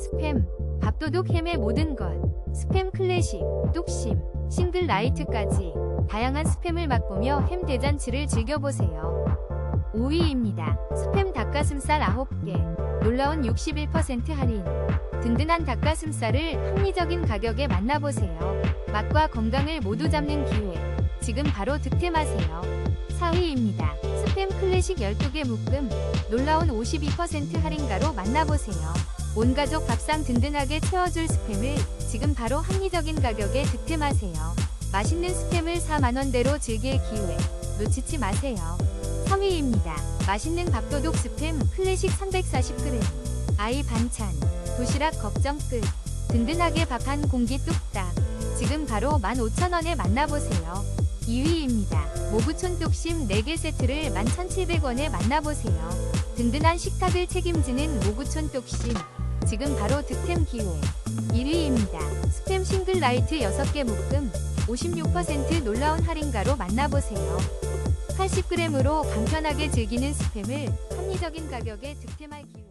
스팸, 밥도둑 햄의 모든 것, 스팸 클래식, 뚝심, 싱글 라이트까지 다양한 스팸을 맛보며 햄 대잔치를 즐겨보세요. 5위입니다. 스팸 닭가슴살 9개, 놀라운 61% 할인. 든든한 닭가슴살을 합리적인 가격에 만나보세요. 맛과 건강을 모두 잡는 기회. 지금 바로 득템하세요. 4위입니다. 스팸 클래식 12개 묶음, 놀라운 52% 할인가로 만나보세요. 온 가족 밥상 든든하게 채워줄 스팸을 지금 바로 합리적인 가격에 득템하세요. 맛있는 스팸을 4만원대로 즐길 기회. 놓치지 마세요. 3위입니다. 맛있는 밥도둑 스팸 클래식 340g. 아이 반찬, 도시락 걱정 끝. 든든하게 밥 한 공기 뚝딱. 지금 바로 15,000원에 만나보세요. 2위입니다. 모구촌 뚝심 4개 세트를 11,700원에 만나보세요. 든든한 식탁을 책임지는 모구촌 뚝심. 지금 바로 득템 기회. 1위입니다. 스팸 싱글 라이트 6개 묶음 56% 놀라운 할인가로 만나보세요. 80g으로 간편하게 즐기는 스팸을 합리적인 가격에 득템할 기회.